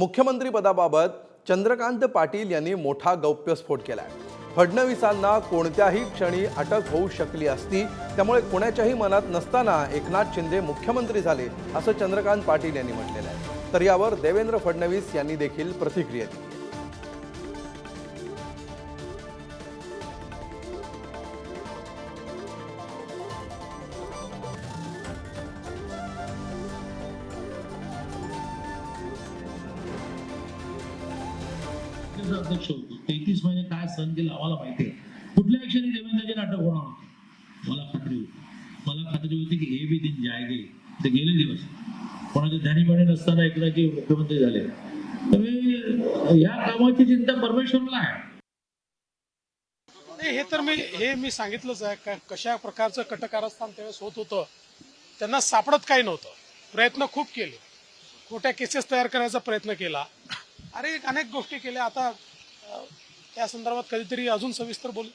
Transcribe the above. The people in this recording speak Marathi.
मुख्यमंत्रीपदाबाबत चंद्रकांत पाटील यांनी मोठा गौप्यस्फोट केलाय. फडणवीसांना कोणत्याही क्षणी अटक होऊ शकली असती त्यामुळे कोणाच्याही मनात नसताना एकनाथ शिंदे मुख्यमंत्री झाले असं चंद्रकांत पाटील यांनी म्हटलेलं आहे. तर यावर देवेंद्र फडणवीस यांनी देखील प्रतिक्रिया दिली. काँग्रेसचा अध्यक्ष होतो. तेहतीस महिने काय सहन केलं आम्हाला माहिती आहे. कुठल्या क्षणी देवेंद्रजी नाटक होणार होतं? मला खात्री होती. मला खात्री होती की हे बी दिन जायगे. ते गेले दिवस. कोणाच्या ध्यानीमाने नसताना एकदाचे मुख्यमंत्री झाले. तर हे- ह्या कामाची चिंता परमेश्वरला आहे. हे तर मी हे मी सांगितलंच आहे. कशा प्रकारचं कटकारस्थान त्यावेळेस होत होतं त्यांना सापडत काही नव्हतं. प्रयत्न खूप केले. खोट्या केसेस तयार करायचा प्रयत्न केला. अरे अनेक गोष्टी केल्या. आता त्या संदर्भात कधीतरी अजून सविस्तर बोल.